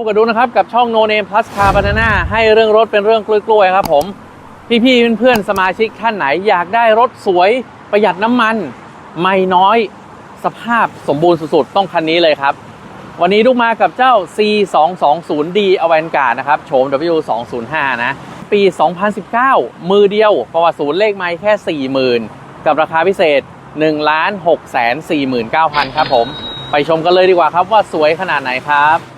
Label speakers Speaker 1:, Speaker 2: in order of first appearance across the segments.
Speaker 1: บกับดูนะครับกับช่อง No Name Plus Car Banana ให้เรื่องรถเป็นเรื่องกล้วยๆครับผม พี่ๆเพื่อนๆสมาชิกท่านไหนอยากได้รถสวยประหยัดน้ำมัน ไม่น้อย สภาพสมบูรณ์สุดๆ ต้องคันนี้เลยครับ วันนี้ลูกมากับเจ้า C220D Avantgarde นะครับโฉม W205 นะ ปี 2019 มือเดียว ประวัติศูนย์เลขไม่แค่ 40,000 กับราคาพิเศษ 1 6 4 9 0 0 0 ครับผม ไปชมกันเลยดีกว่าครับว่าสวยขนาดไหนครับ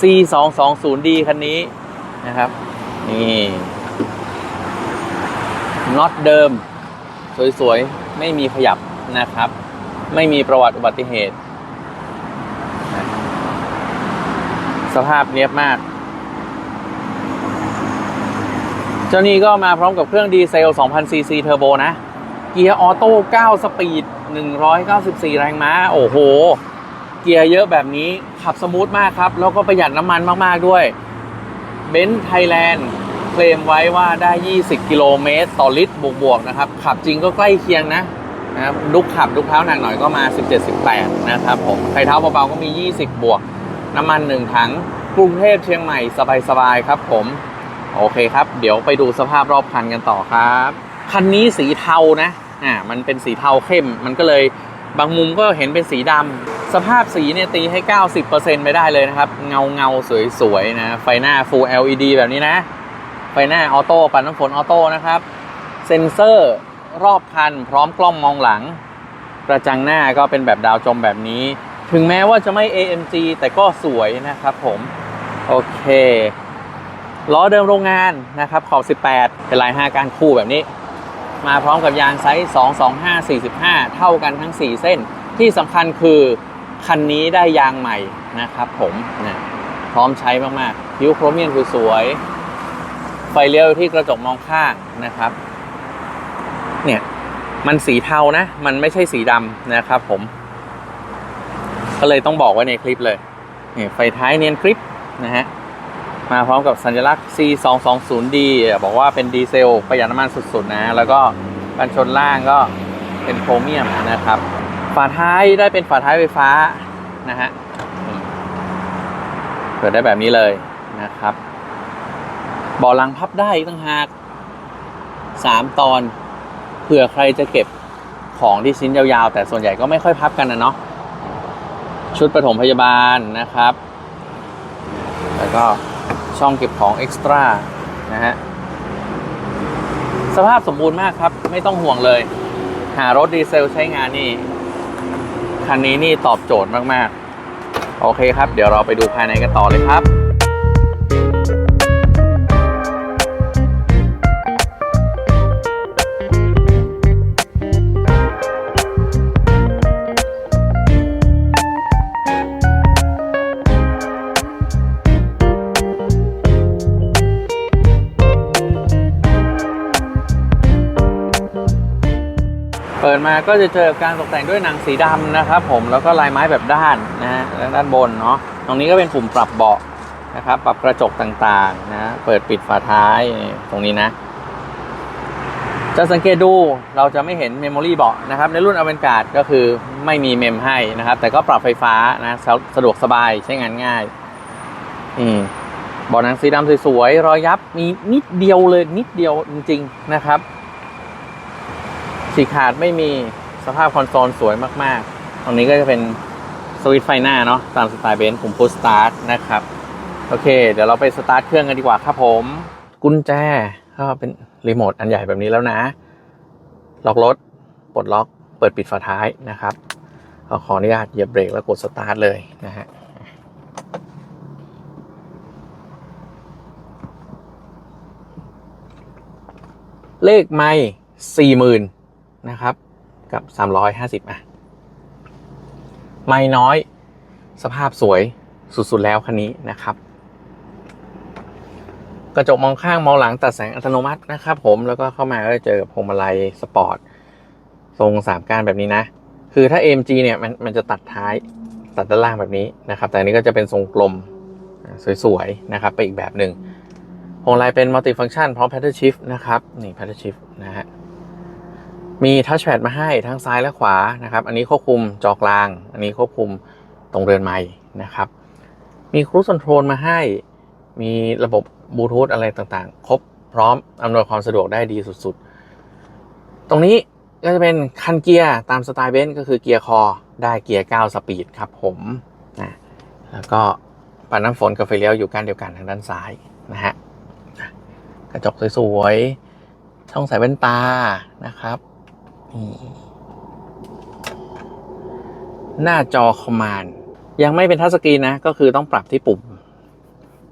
Speaker 1: C220D คันนี้นะครับ นี่น็อตเดิม สวยๆ ไม่มีขยับนะครับ ไม่มีประวัติอุบัติเหตุ สภาพเนียบมาก เจ้านี้ก็มาพร้อมกับเครื่องดีเซล 2,000ซีซีเทอร์โบนะ เกียร์ออโต้ 9 สปีด 194 แรงม้า โอ้โห เกียร์เยอะแบบนี้ขับสมูทมากครับ แล้วก็ประหยัดน้ำมันมาก ๆ ด้วยเบนซ์ไทยแลนด์เคลมไว้ว่าได้ 20 กิโลเมตรต่อลิตรบวกๆนะครับ ขับจริงก็ใกล้เคียงนะนะครับดุกขับดุกเท้าหนักหน่อยก็มา 17-18 นะครับผมไทเท้าเบาๆก็มี 20 บวก น้ำมัน 1 ถังกรุงเทพเชียงใหม่สบายๆครับผมโอเคครับ เดี๋ยวไปดูสภาพรอบคันกันต่อครับ คันนี้สีเทานะอ่ามันเป็นสีเทาเข้ม มันก็เลยบางมุมก็เห็นเป็นสีดำ สภาพสีเนี่ยตีให้ 90%ไม่ได้เลยนะครับ เงาเงาสวยๆนะ ไฟหน้า Full LED แบบนี้นะ ไฟหน้าออโต้ปัดน้ำฝนออโต้นะครับ เซ็นเซอร์รอบคัน พร้อมกล้องมองหลัง กระจังหน้าก็เป็นแบบดาวจมแบบนี้ ถึงแม้ว่าจะไม่ AMG แต่ก็สวยนะครับผม โอเค ล้อเดิมโรงงานนะครับ ขอบ 18 เป็นลาย 5 การคู่แบบนี้ มาพร้อมกับยางไซส์ 225 45 เท่ากันทั้ง 4 เส้น ที่สำคัญคือ คันนี้ได้ยางใหม่นะครับผมนะพร้อมใช้มากๆผิวโครเมียมสวยๆไฟเลี้ยวที่กระจกมองข้างนะครับ เนี่ยมันสีเทานะ มันไม่ใช่สีดำนะครับผม ก็เลยต้องบอกไว้ในคลิปเลยนี่ไฟท้ายเนียนกริปนะฮะมาพร้อมกับสัญลักษณ์ C220D บอกว่าเป็นดีเซลประหยัดน้ำมันสุดๆนะ แล้วก็กันชนล่างก็เป็นโครเมียมนะครับ ฝาท้ายได้เป็นฝาท้ายไฟฟ้านะฮะเปิดได้แบบนี้เลยนะครับบาะหลังพับได้ต่างหากสามตอนเผื่อใครจะเก็บของที่ชิ้นยาวๆ แต่ส่วนใหญ่ก็ไม่ค่อยพับกันนะเนาะชุดปฐมพยาบาลนะครับ แล้วก็ช่องเก็บของเอ็กซ์ตร้านะฮะสภาพสมบูรณ์มากครับ ไม่ต้องห่วงเลย หารถดีเซลใช้งานนี่ คันนี้นี่ตอบโจทย์มากๆ โอเคครับ เดี๋ยวเราไปดูภายในกันต่อเลยครับ มาก็จะเจอการตกแต่งด้วยหนังสีดำนะครับ ผมแล้วก็ลายไม้แบบด้านนะฮะและด้านบนเนาะตรงนี้ก็เป็นปุ่มปรับเบาะนะครับ ปรับกระจกต่างๆนะเปิดปิดฝาท้ายตรงนี้นะ จะสังเกตดูเราจะไม่เห็นเมมโมรี่เบาะนะครับ ในรุ่นอเวนการ์ดก็คือไม่มีเมมให้นะครับ แต่ก็ปรับไฟฟ้านะสะดวกสบายใช้งานง่าย อืมเบาะหนังสีดำสวยๆรอยยับมีนิดเดียวเลยนิดเดียวจริง ๆ นะครับ สีขาดไม่มีสภาพคอนโซลสวยมากๆ ตรงนี้ก็จะเป็นสวิตช์ไฟหน้าเนาะตามสไตล์เบนซ์ผมพุชสตาร์ทนะครับ โอเค เดี๋ยวเราไปสตาร์ทเครื่องกันดีกว่าครับผม กุญแจก็เป็นรีโมทอันใหญ่แบบนี้แล้วนะ ล็อกรถปลดล็อก เปิดปิดฝาท้ายนะครับเราขออนุญาตเหยียบเบรกแล้วกดสตาร์ทเลยนะฮะเลขไม่สี่หมื่น นะครับ กับสามร้อยห้าสิบอะ ไม่น้อย สภาพสวยสุด ๆ แล้วคันนี้นะครับ กระจกมองข้างมองหลังตัดแสงอัตโนมัตินะครับผมแล้วก็เข้ามาก็จะเจอกับพวงมาลัยสปอร์ตทรงสามก้านแบบนี้นะ คือถ้า AMG เนี่ยมันมันจะตัดท้ายตัดด้านล่างแบบนี้นะครับ แต่อันนี้ก็จะเป็นทรงกลมสวยๆนะครับ ไปอีกแบบหนึ่งพวงมาลัยเป็นมัลติฟัง c t ชันพร้อม paddle shift นะครับ นี่ paddle shift นะฮะ มีทัชแพดมาให้ทั้งซ้ายและขวานะครับ อันนี้ควบคุมจอกลาง อันนี้ควบคุมตรงเรือนไม้นะครับ มีครู i คอนโทรลมาให้ มีระบบบลูทูธอะไรต่างๆ ครบพร้อมอำนวยความสะดวกได้ดีสุดๆ ตรงนี้ก็จะเป็นคันเกียร์ตามสไตล์เบนซ์ก็คือเกียร์คอได้เกียร์ 9 สปีดครับผมนะแล้วก็ปัดน้ำฝนกับไฟเลี้ยวอยู่กันเดียวกันทางด้านซ้ายนะฮะกระจกสวยๆช่องใส่แว่นตานะครับ หน้าจอคอมมานด์ยังไม่เป็นทัชสกรีนนะ ก็คือต้องปรับที่ปุ่ม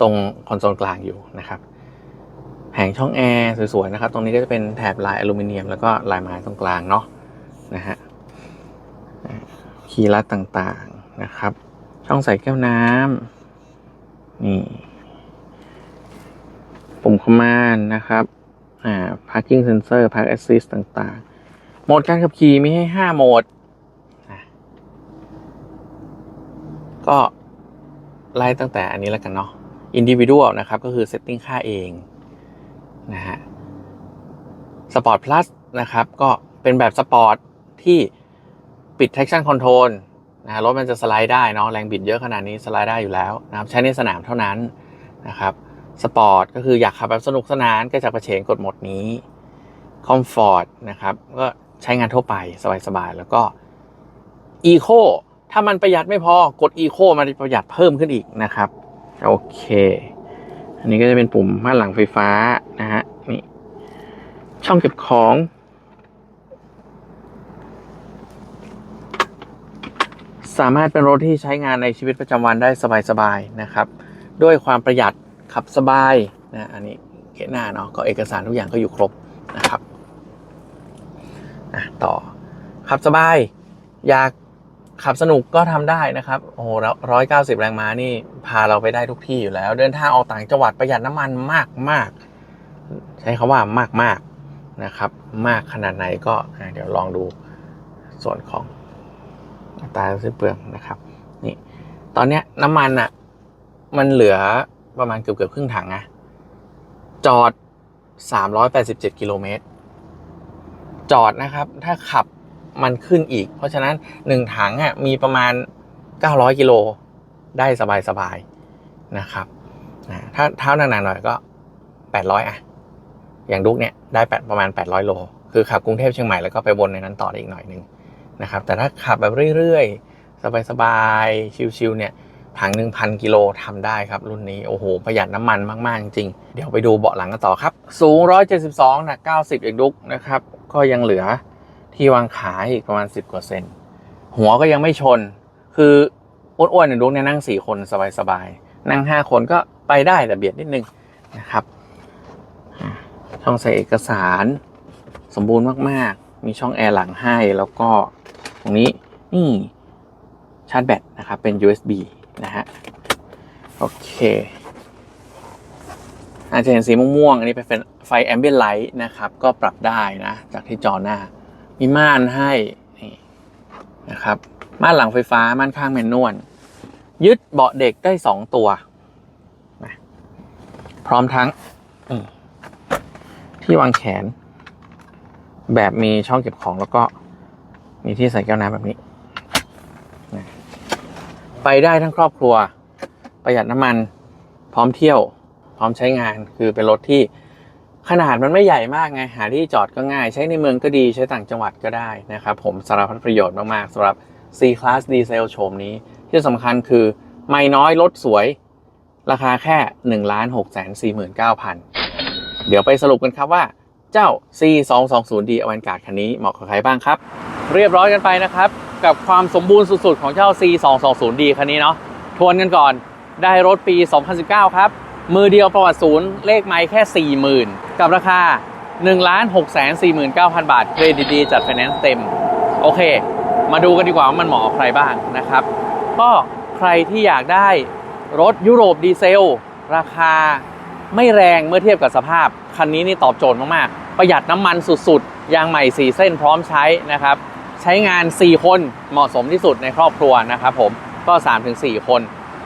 Speaker 1: ตรงคอนโซลกลางอยู่นะครับแผงช่องแอร์สวยๆนะครับ ตรงนี้ก็จะเป็นแถบลายอลูมิเนียม แล้วก็ลายไม้ตรงกลางเนาะนะฮะคีย์ลัดต่างๆนะครับ ช่องใส่แก้วน้ำนี่ปุ่มคอมมานด์นะครับอ่า parking sensor park assist ต่างๆ มดการขับขี่มีให้5โหมดอะก็ไล่ตั้งแต่อันนี้แล้วกันเนาะ individual นะครับ ก็คือ setting ค่าเอง นะฮะ sport plus นะครับ ก็เป็นแบบสปอร์ตที่ปิด traction control นะฮะรถมันจะสไลด์ได้เนาะ แรงบิดเยอะขนาดนี้สไลด์ได้อยู่แล้วนะครับ ใช้ในสนามเท่านั้นนะครับ สปอร์ตก็คืออยากขับแบบสนุกสนานก็จะประเฉงกดโหมดนี้คอมฟอร์ตนะครับ ก็ ใช้งานทั่วไปสบายๆ แล้วก็อีโคถ้ามันประหยัดไม่พอกดอีโคมันจะประหยัดเพิ่มขึ้นอีกนะครับ โอเค อันนี้ก็จะเป็นปุ่มม่านหลังไฟฟ้านะฮะนี่ช่องเก็บของสามารถเป็นรถที่ใช้งานในชีวิตประจำวันได้สบายๆนะครับ ด้วยความประหยัดขับสบายนะอันนี้เขียนหน้าเนาะก็เอกสารทุกอย่างก็อยู่ครบนะครับ อะต่อขับสบาย อยากขับสนุกก็ทำได้นะครับ โอ้โหร้อยเก้าสิบแรงม้านี่พาเราไปได้ทุกที่อยู่แล้ว เดินทางออกต่างจังหวัดประหยัดน้ำมันมากมากใช้คาว่ามากมากนะครับ มากขนาดไหนก็เดี๋ยวลองดูส่วนของอัตราสิ้นเปลืองนะครับ นี่ ตอนเนี้ยน้ำมันอะมันเหลือประมาณเกือบเกือบครึ่งถังนะจอด387กิโลเมตร จอดนะครับ ถ้าขับมันขึ้นอีก เพราะฉะนั้นหนึ่งถังอะมีประมาณ 900กิโลได้สบายๆนะครับนะถ้าเท้าหนักๆหน่อยก็ 800อะอย่างดุกเนี่ยได้แปดประมาณ 800 โล คือขับกรุงเทพเชียงใหม่แล้วก็ไปวนในนั้นต่อได้อีกหน่อยหนึงนะครับแต่ถ้าขับแบบเรื่อยๆ สบายๆ ชิลๆเนี่ยถังหนึ่งพันกิโลทำได้ครับรุ่นนี้ โอ้โห ประหยัดน้ำมันมาก ๆ จริง เดี๋ยวไปดูเบาะหลังกันต่อครับ สูง 172 หนัก 90อีกดุกนะครับ ก็ยังเหลือที่วางขาอีกประมาณ 10 กว่าเซน หัวก็ยังไม่ชน คืออ้วนๆเนี่ยดุกเนี่ยนั่ง 4 คนสบายๆ นั่ง 5 คนก็ไปได้แต่เบียดนิดนึงนะครับ ช่องใส่เอกสารสมบูรณ์มากๆ มีช่องแอร์หลังให้แล้วก็ตรงนี้นี่ชาร์จแบตนะครับเป็น USB นะฮะ โอเค อาจจะเห็นสีม่วงๆอันนี้เป็นไฟแอมเบียนไลท์นะครับ ก็ปรับได้นะ จากที่จอหน้า มีม่านให้นี่นะครับ ม่านหลังไฟฟ้า ม่านข้างแมนนวล ยึดเบาะเด็กได้สองตัว พร้อมทั้งที่วางแขน แบบมีช่องเก็บของแล้วก็มีที่ใส่แก้วน้ำแบบนี้ ไปได้ทั้งครอบครัว ประหยัดน้ำมันพร้อมเที่ยว พร้อมใช้งานคือเป็นรถที่ขนาดมันไม่ใหญ่มากไงหาที่จอดก็ง่าย ใช้ในเมืองก็ดีใช้ต่างจังหวัดก็ได้นะครับผมสารพัดประโยชน์มากๆสำหรับ C Class Diesel โฉมนี้ ที่สำคัญคือไม่น้อยรถสวย ราคาแค่ 1 6 4 9 0 0 0 เดี๋ยวไปสรุปกันครับว่าเจ้า C 2 2 0 D อวันการ์ดคันนี้เหมาะกับใครบ้างครับ เรียบร้อยกันไปนะครับ กับความสมบูรณ์สุดๆ ของเจ้า C 2 2 0 D คันนี้เนาะทวนกันก่อนได้รถปี 2019 ครับ มือเดียวประวัติศูนย์เลขไม้แค่ 40,000 กับราคา1ล้าน6 4 9 0 0 0 บาท เครดิตดีจัดไฟแนนซ์เต็ม โอเค มาดูกันดีกว่าว่ามันเหมาะกับใครบ้างนะครับ ก็ใครที่อยากได้รถยุโรปดีเซล ราคาไม่แรงเมื่อเทียบกับสภาพ คันนี้นี่ตอบโจทย์มาก ๆ ประหยัดน้ำมันสุด ๆ ยางใหม่ 4 เส้นพร้อมใช้นะครับ ใช้งาน 4 คนเหมาะสมที่สุดในครอบครัวนะครับผมก็ 3-4 คน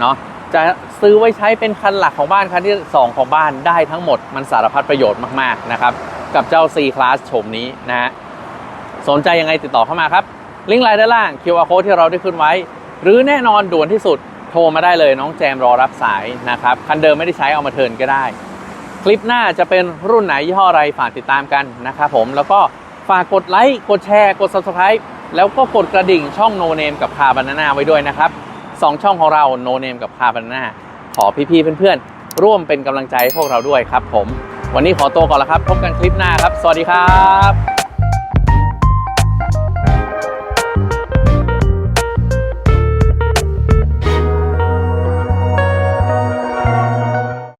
Speaker 1: เนาะ จะซื้อไว้ใช้เป็นคันหลักของบ้านคันที่ 2 ของบ้านได้ทั้งหมดมันสารพัดประโยชน์มากๆนะครับ กับเจ้า C Class โฉมนี้นะฮะสนใจยังไงติดต่อเข้ามาครับ ลิงก์ไลน์ด้านล่าง QR code ที่เราได้ขึ้นไว้ หรือแน่นอนด่วนที่สุดโทรมาได้เลยน้องแจมรอรับสายนะครับ คันเดิมไม่ได้ใช้เอามาเทิร์นก็ได้ คลิปหน้าจะเป็นรุ่นไหนยี่ห้ออะไรฝากติดตามกันนะครับผมแล้วก็ฝากกดไลค์กดแชร์ กด Subscribe แล้วก็กดกระดิ่งช่อง No Name กับคาบานาน่าไว้ด้วยนะครับ สองช่องของเราโนเนมกับคาบานาน่าขอพี่ๆเพื่อนๆ ร่วมเป็นกำลังใจให้พวกเราด้วยครับผม วันนี้ขอตัวก่อนละครับ พบกันคลิปหน้าครับ สวัสดีครับ